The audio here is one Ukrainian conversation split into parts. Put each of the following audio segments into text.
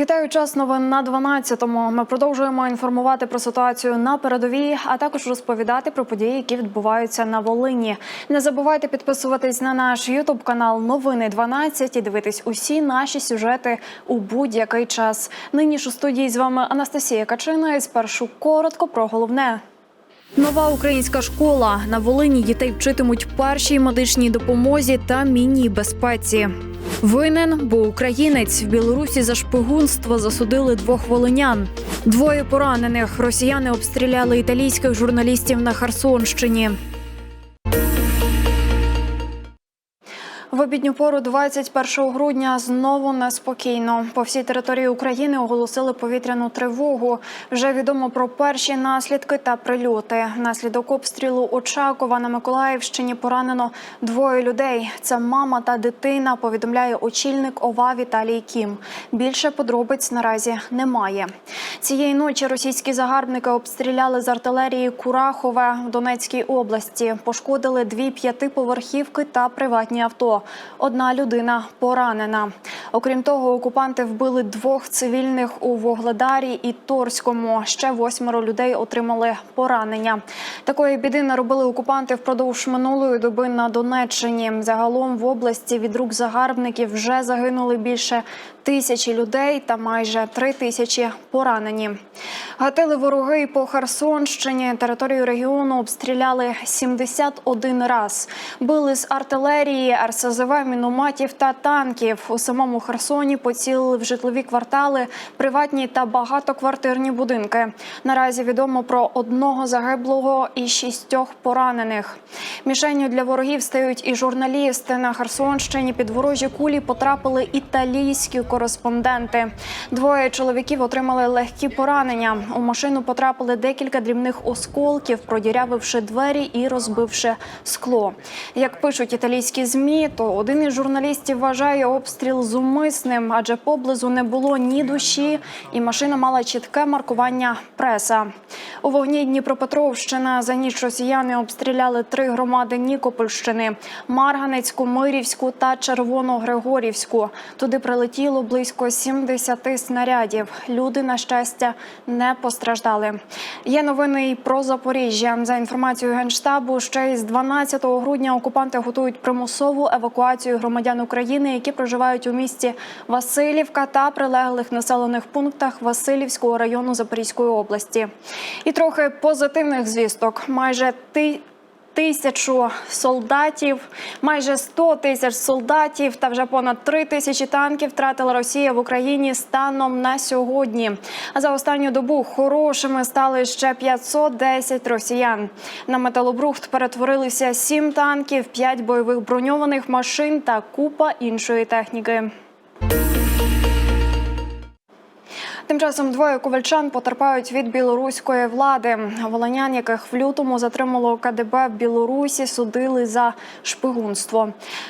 Вітаю час новин на 12-му. Ми продовжуємо інформувати про ситуацію на передовій, а також розповідати про події, які відбуваються на Волині. Не забувайте підписуватись на наш Ютуб канал Новини 12 і дивитись усі наші сюжети у будь-який час. Нині ж у студії з вами Анастасія Качина. І спершу коротко про головне. Нова українська школа на Волині дітей вчитимуть першій медичній допомозі та мінній безпеці. Винен, бо українець в Білорусі за шпигунство засудили двох волинян. Двоє поранених росіяни обстріляли італійських журналістів на Херсонщині. В обідню пору 21 грудня знову неспокійно. По всій території України оголосили повітряну тривогу. Вже відомо про перші наслідки та прильоти. Наслідок обстрілу Очакова на Миколаївщині поранено двоє людей. Це мама та дитина. Повідомляє очільник ОВА Віталій Кім. Більше подробиць наразі немає. Цієї ночі російські загарбники обстріляли з артилерії Курахове в Донецькій області. Пошкодили дві п'ятиповерхівки та приватні авто. Одна людина поранена. Окрім того, окупанти вбили двох цивільних у Вогледарі і Торському. Ще восьмеро людей отримали поранення. Такої біди наробили окупанти впродовж минулої доби на Донеччині. Загалом в області від рук загарбників вже загинули більше тисячі людей та майже три тисячі поранені. Гатили вороги по Херсонщині. Територію регіону обстріляли 71 раз. Били з артилерії, РСЗВ, мінометів та танків. У самому Херсоні поцілили в житлові квартали, приватні та багатоквартирні будинки. Наразі відомо про одного загиблого і шістьох поранених. Мішенню для ворогів стають і журналісти на Херсонщині. Під ворожі кулі потрапили італійські кореспонденти. Двоє чоловіків отримали легкі поранення. У машину потрапили декілька дрібних осколків, продірявивши двері і розбивши скло. Як пишуть італійські змі, то один із журналістів вважає обстріл зумисним, адже поблизу не було ні душі, і машина мала чітке маркування преса. У вогні Дніпропетровщина за ніч росіяни обстріляли три громади Нікопольщини: Марганецьку, Мирівську та Червоногригорівську. Туди прилетіло близько 70 снарядів. Люди, на щастя, не постраждали. Є новини і про Запоріжжя. За інформацією генштабу, ще із 12 грудня окупанти готують примусову евакуацію громадян України, які проживають у місті Васильівка та прилеглих населених пунктах Васильівського району Запорізької області. І трохи позитивних звісток. Майже ти. Тисячу солдатів, майже 100 тисяч солдатів та вже понад 3 тисячі танків втратила Росія в Україні станом на сьогодні. А за останню добу хорошими стали ще 510 росіян. На металобрухт перетворилися 7 танків, 5 бойових броньованих машин та купа іншої техніки. Тим часом двоє ковальчан потерпають від білоруської влади. Волонян, яких в лютому затримало КДБ в Білорусі, судили за шпигунство.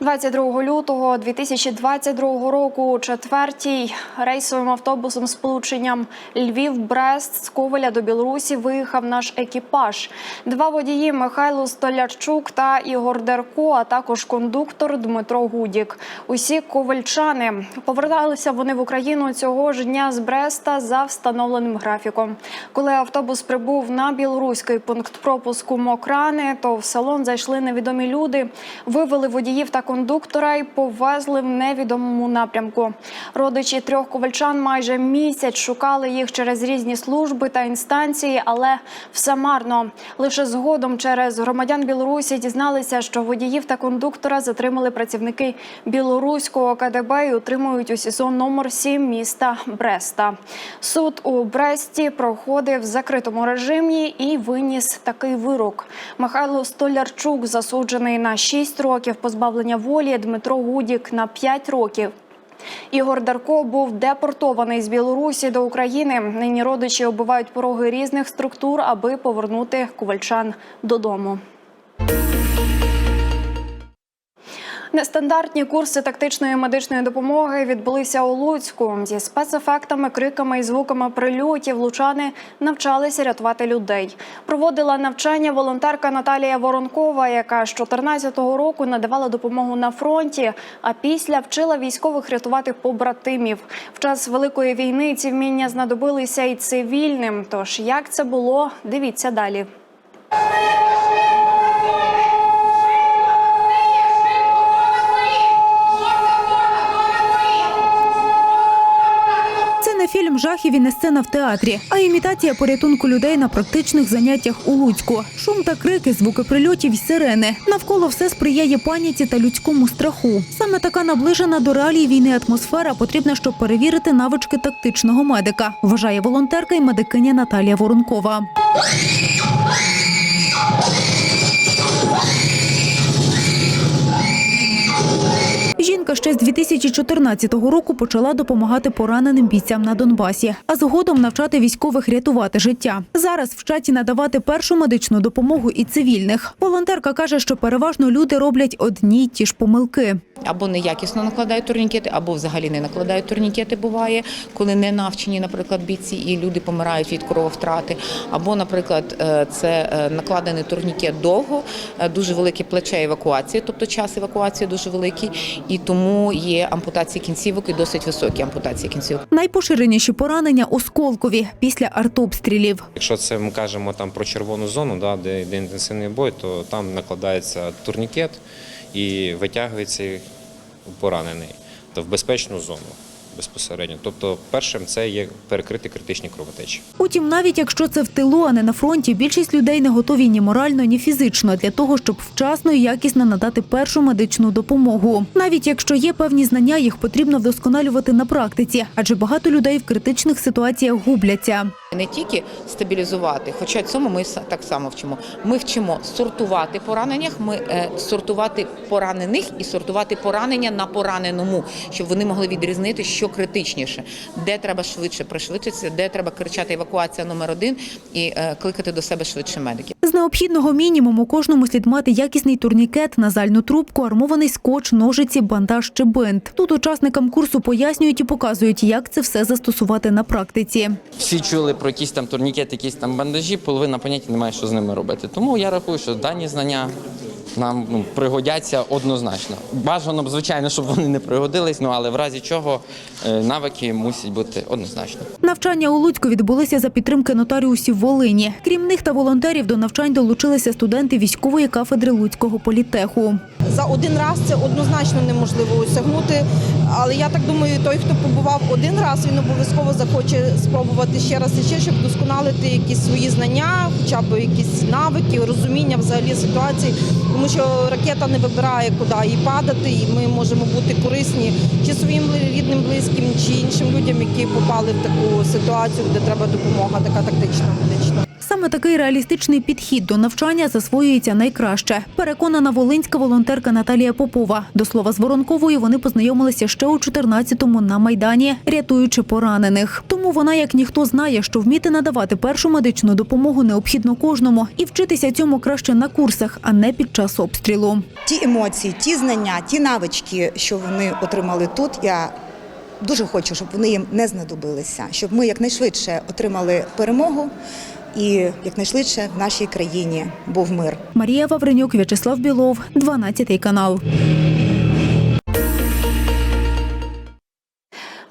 22 лютого 2022 року четвертій рейсовим автобусом з полученням Львів-Брест з Ковеля до Білорусі виїхав наш екіпаж. Два водії Михайло Столярчук та Ігор Дерко, а також кондуктор Дмитро Гудік. Усі ковальчани поверталися вони в Україну цього ж дня з Бреста за встановленим графіком. Коли автобус прибув на білоруський пункт пропуску Мокрани, то в салон зайшли невідомі люди, вивели водіїв та кондуктора і повезли в невідомому напрямку. Родичі трьох ковальчан майже місяць шукали їх через різні служби та інстанції, але все марно. Лише згодом через громадян Білорусі дізналися, що водіїв та кондуктора затримали працівники білоруського КДБ і утримують у СІЗО номер 7 міста Бреста. Суд у Бресті проходив в закритому режимі і виніс такий вирок. Михайло Столярчук засуджений на 6 років позбавлення волі. Дмитро Гудік на 5 років. Ігор Дарко був депортований з Білорусі до України. Нині родичі оббивають пороги різних структур, аби повернути ковальчан додому. Нестандартні курси тактичної медичної допомоги відбулися у Луцьку. Зі спецефектами, криками і звуками прильотів лучани навчалися рятувати людей. Проводила навчання волонтерка Наталія Воронкова, яка з 14-го року надавала допомогу на фронті, а після вчила військових рятувати побратимів. В час великої війни ці вміння знадобилися і цивільним. Тож як це було, дивіться далі. Фільм жахів і не сцена в театрі, а імітація порятунку людей на практичних заняттях у Луцьку. Шум та крики, звуки прильотів й сирени. Навколо все сприяє паніці та людському страху. Саме така наближена до реалій війни атмосфера потрібна, щоб перевірити навички тактичного медика, вважає волонтерка і медикиня Наталія Воронкова. Жінка ще з 2014 року почала допомагати пораненим бійцям на Донбасі, а згодом навчати військових рятувати життя. Зараз вчать і надавати першу медичну допомогу і цивільних. Волонтерка каже, що переважно люди роблять одні й ті ж помилки. або неякісно накладають турнікети, або взагалі не накладають турнікети. Буває, коли не навчені, наприклад, бійці, і люди помирають від крововтрати. Або, наприклад, е, це е, накладений турнікет довго, е, дуже велике плече евакуації, тобто час евакуації дуже великий, і тому є ампутації кінцівок і досить високі ампутації кінцівок. Найпоширеніші поранення осколкові після артобстрілів. Якщо це ми кажемо там про червону зону, да, де йде інтенсивний бой, то там накладається турнікет і витягується поранений то в безпечну зону безпосередньо. Тобто, першим це є перекрити критичні кровотечі. Утім, навіть якщо це в тилу, а не на фронті, більшість людей не готові ні морально, ні фізично для того, щоб вчасно і якісно надати першу медичну допомогу. Навіть якщо є певні знання, їх потрібно вдосконалювати на практиці, адже багато людей в критичних ситуаціях губляться. Не тільки стабілізувати, хоча цьому ми так само вчимо. Ми вчимо сортувати пораненнях, ми е, сортувати поранених і сортувати поранення на пораненому, щоб вони могли відрізнити, що критичніше, де треба швидше пришвидшитися, де треба кричати евакуація номер один і е, кликати до себе швидше медиків. З необхідного мінімуму кожному слід мати якісний турнікет, назальну трубку, армований скотч, ножиці, бандаж чи бинт. Тут учасникам курсу пояснюють і показують, як це все застосувати на практиці. всі чули про якісь там турнікети, якісь там бандажі, половина поняття немає, що з ними робити. Тому я рахую, що дані знання нам ну, пригодяться однозначно. Бажано б, звичайно, щоб вони не пригодились, ну але в разі чого е, навики мусять бути однозначно. Навчання у Луцьку відбулися за підтримки нотаріусів Волині. Крім них та волонтерів, до навчань долучилися студенти військової кафедри Луцького політеху. За один раз це однозначно неможливо осягнути. Але я так думаю, той, хто побував один раз, він обов'язково захоче спробувати ще раз і ще, щоб вдосконалити якісь свої знання, хоча б якісь навики, розуміння взагалі ситуації. Тому що ракета не вибирає, куди їй падати, і ми можемо бути корисні чи своїм рідним, близьким, чи іншим людям, які попали в таку ситуацію, де треба допомога, така тактична медична. Саме такий реалістичний підхід до навчання засвоюється найкраще. Переконана волинська волонтерка Наталія Попова. До слова, з Воронковою вони познайомилися ще у 14-му на майдані, рятуючи поранених. Тому вона, як ніхто, знає, що вміти надавати першу медичну допомогу необхідно кожному, і вчитися цьому краще на курсах, а не під час обстрілу. ті емоції, ті знання, ті навички, що вони отримали тут. Я дуже хочу, щоб вони їм не знадобилися, щоб ми якнайшвидше отримали перемогу і якнайшвидше в нашій країні був мир. Марія Вавренюк, В'ячеслав Білов, 12 канал.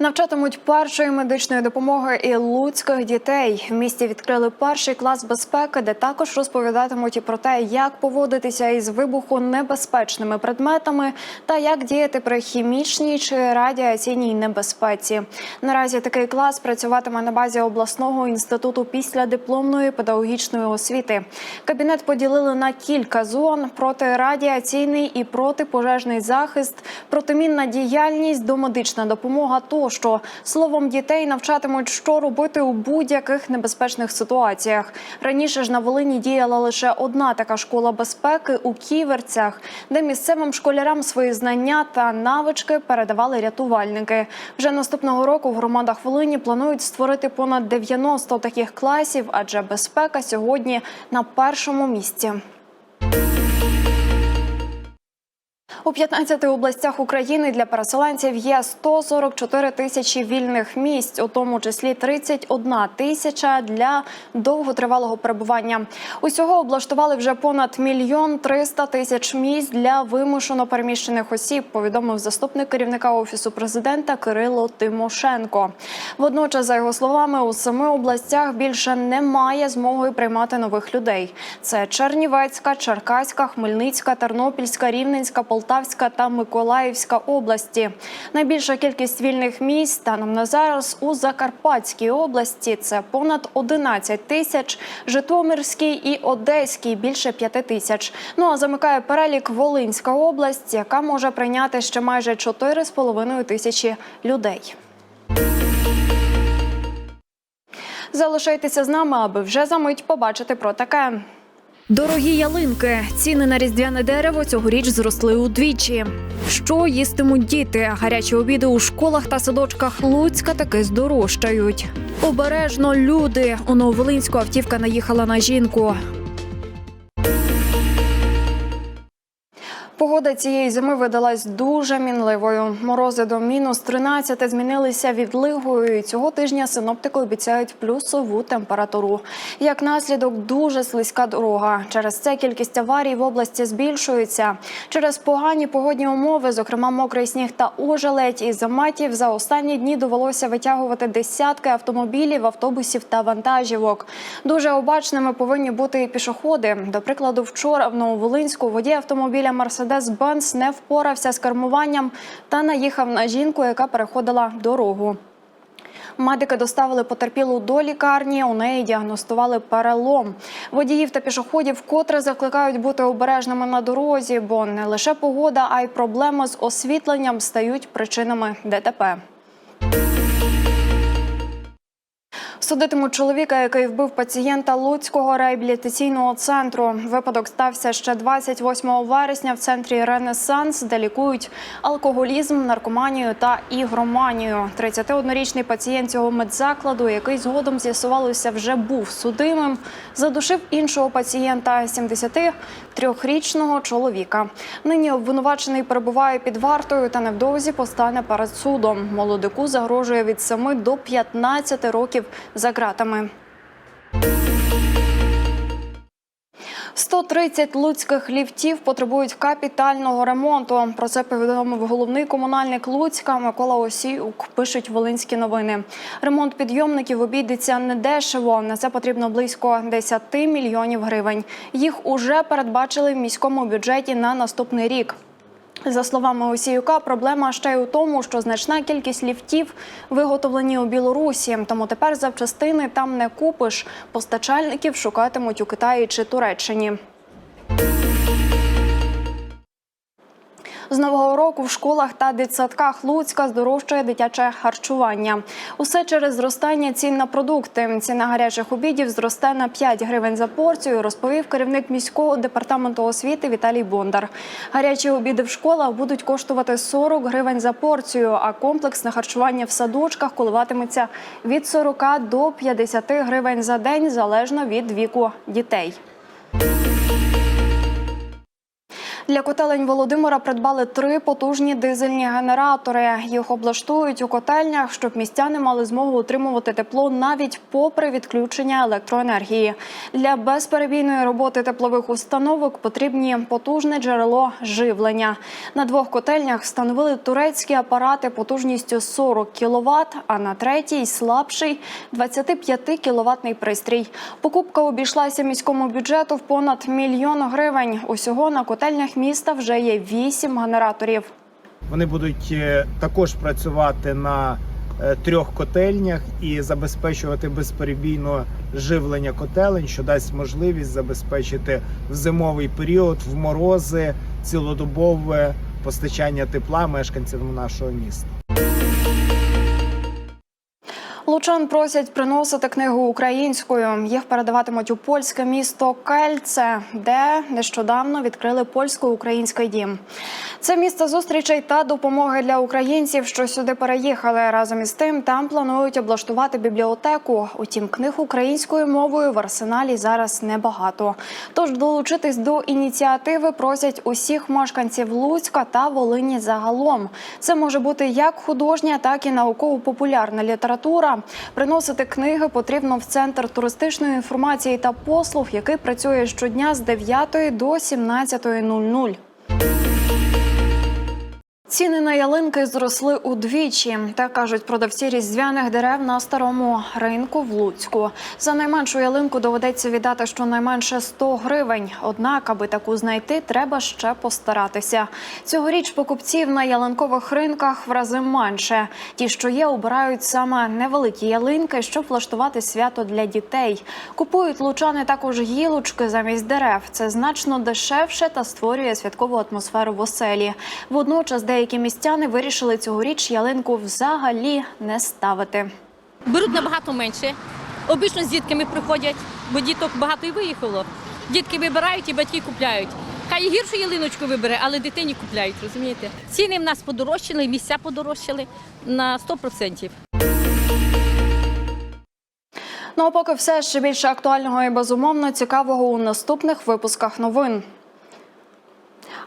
Навчатимуть першої медичної допомоги і луцьких дітей. В місті відкрили перший клас безпеки, де також розповідатимуть і про те, як поводитися із вибухонебезпечними предметами та як діяти при хімічній чи радіаційній небезпеці. Наразі такий клас працюватиме на базі обласного інституту післядипломної педагогічної освіти. Кабінет поділили на кілька зон: протирадіаційний і протипожежний захист, протимінна діяльність, домедична допомога тощо. Словом, дітей навчатимуть, що робити у будь-яких небезпечних ситуаціях. Раніше ж на Волині діяла лише одна така школа безпеки у Ківерцях, де місцевим школярам свої знання та навички передавали рятувальники. Вже наступного року в громадах Волині планують створити понад 90 таких класів, адже безпека сьогодні на першому місці. У 15 областях України для переселенців є 144 тисячі вільних місць, у тому числі 31 тисяча для довготривалого перебування. Усього облаштували вже понад мільйон 300 тисяч місць для вимушено переміщених осіб. Повідомив заступник керівника офісу президента Кирило Тимошенко. Водночас, за його словами, у семи областях більше немає змоги приймати нових людей. Це Чернівецька, Черкаська, Хмельницька, Тернопільська, Рівненська, Полтавська та Миколаївська області. Найбільша кількість вільних місць станом на зараз у Закарпатській області це понад 11 тисяч, Житомирській і Одеській більше 5 тисяч. Ну а замикає перелік Волинська область, яка може прийняти ще майже 4,5 тисячі людей. Залишайтеся з нами, аби вже за мить побачити про таке. Дорогі ялинки, ціни на різдвяне дерево цьогоріч зросли удвічі. Що їстимуть діти? Гарячі обіди у школах та садочках Луцька таки здорожчають. Обережно люди. У Нововолинську автівка наїхала на жінку. Погода цієї зими видалась дуже мінливою. Морози до мінус 13 змінилися відлигою. Цього тижня синоптики обіцяють плюсову температуру. Як наслідок, дуже слизька дорога. Через це кількість аварій в області збільшується. Через погані погодні умови, зокрема мокрий сніг та ожеледь із заметів, за останні дні довелося витягувати десятки автомобілів, автобусів та вантажівок. Дуже обачними повинні бути і пішоходи. До прикладу, вчора в Нововолинську водій автомобіля Мерседес Бенц не впорався з кермуванням та наїхав на жінку, яка переходила дорогу. Медики доставили потерпілу до лікарні. У неї діагностували перелом. Водіїв та пішоходів вкотре закликають бути обережними на дорозі, бо не лише погода, а й проблеми з освітленням стають причинами ДТП. Судитимуть чоловіка, який вбив пацієнта Луцького реабілітаційного центру. Випадок стався ще 28 вересня в центрі Ренесанс, де лікують алкоголізм, наркоманію та ігроманію. 31-річний пацієнт цього медзакладу, який згодом з'ясувалося, вже був судимим, задушив іншого пацієнта 73-річного чоловіка. Нині обвинувачений перебуває під вартою та невдовзі постане перед судом. Молодику загрожує від 7 до 15 років за ґратами. 130 луцьких ліфтів потребують капітального ремонту. Про це повідомив головний комунальник Луцька Микола Осіюк. Пишуть Волинські новини. Ремонт підйомників обійдеться недешево. На це потрібно близько 10 мільйонів гривень. Їх уже передбачили в міському бюджеті на наступний рік. За словами Осіюка, проблема ще й у тому, що значна кількість ліфтів виготовлені у Білорусі, тому тепер запчастини там не купиш. Постачальників шукатимуть у Китаї чи Туреччині. З нового року в школах та дитсадках Луцька здорожчає дитяче харчування. Усе через зростання цін на продукти. Ціна гарячих обідів зросте на 5 гривень за порцію, розповів керівник міського департаменту освіти Віталій Бондар. Гарячі обіди в школах будуть коштувати 40 гривень за порцію, а комплексне харчування в садочках коливатиметься від 40 до 50 гривень за день залежно від віку дітей. Для котелень Володимира придбали три потужні дизельні генератори. Їх облаштують у котельнях, щоб містяни мали змогу отримувати тепло навіть попри відключення електроенергії. Для безперебійної роботи теплових установок потрібні потужне джерело живлення. На двох котельнях встановили турецькі апарати потужністю 40 кВт, а на третій слабший 25 кВт пристрій. Покупка обійшлася міському бюджету в понад мільйон гривень. Усього на котельнях міста вже є вісім генераторів. Вони будуть е, також працювати на е, трьох котельнях і забезпечувати безперебійно живлення котелень, що дасть можливість забезпечити в зимовий період, в морози, цілодобове постачання тепла мешканцям нашого міста. Лучан просять приносити книгу українською. Їх передаватимуть у польське місто Кельце, де нещодавно відкрили польсько-український дім. Це місце зустрічей та допомоги для українців, що сюди переїхали. Разом із тим там планують облаштувати бібліотеку. Утім, книг українською мовою в арсеналі зараз небагато. Тож долучитись до ініціативи просять усіх мешканців Луцька та Волині загалом. Це може бути як художня, так і науково-популярна література. Приносити книги потрібно в центр туристичної інформації та послуг, який працює щодня з 9 до 17.00. Ціни на ялинки зросли удвічі. Так кажуть продавці різдвяних дерев на старому ринку в Луцьку. За найменшу ялинку доведеться віддати щонайменше 100 гривень. Однак, аби таку знайти, треба ще постаратися. Цьогоріч покупців на ялинкових ринках в рази менше. Ті, що є, обирають саме невеликі ялинки, щоб влаштувати свято для дітей. Купують лучани також гілочки замість дерев. Це значно дешевше та створює святкову атмосферу в оселі. Водночас деякі містяни вирішили цьогоріч ялинку взагалі не ставити. беруть набагато менше. Обично з дітками приходять, бо діток багато і виїхало. Дітки вибирають і батьки купляють. Хай і гіршу ялиночку вибере, але дитині купляють, розумієте? Ціни в нас подорожчали, місця подорожчали на 100%. Ну а поки все ще більше актуального і безумовно цікавого у наступних випусках новин.